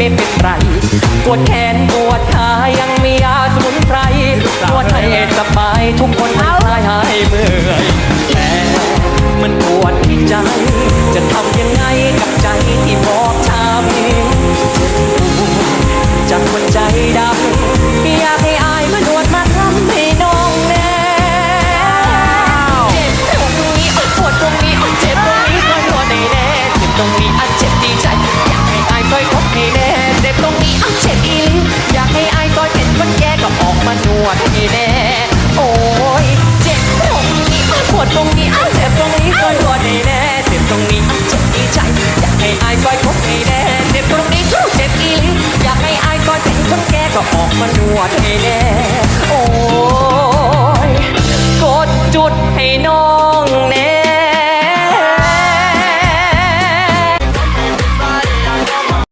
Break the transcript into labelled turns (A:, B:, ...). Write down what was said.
A: ไม่เป็นไรปวดแขนปวดขายังมียาสมุนไพรปวดให้สบายทุกคนหายหายเมื่อยแต่มันปวดที่ใจ จะทำยังไงกับใจที่บอกช้ำจากคนใจดำอยากให้ ก็ออกมานวดให้แน่โอ้ยกดจุดให้น้องแน่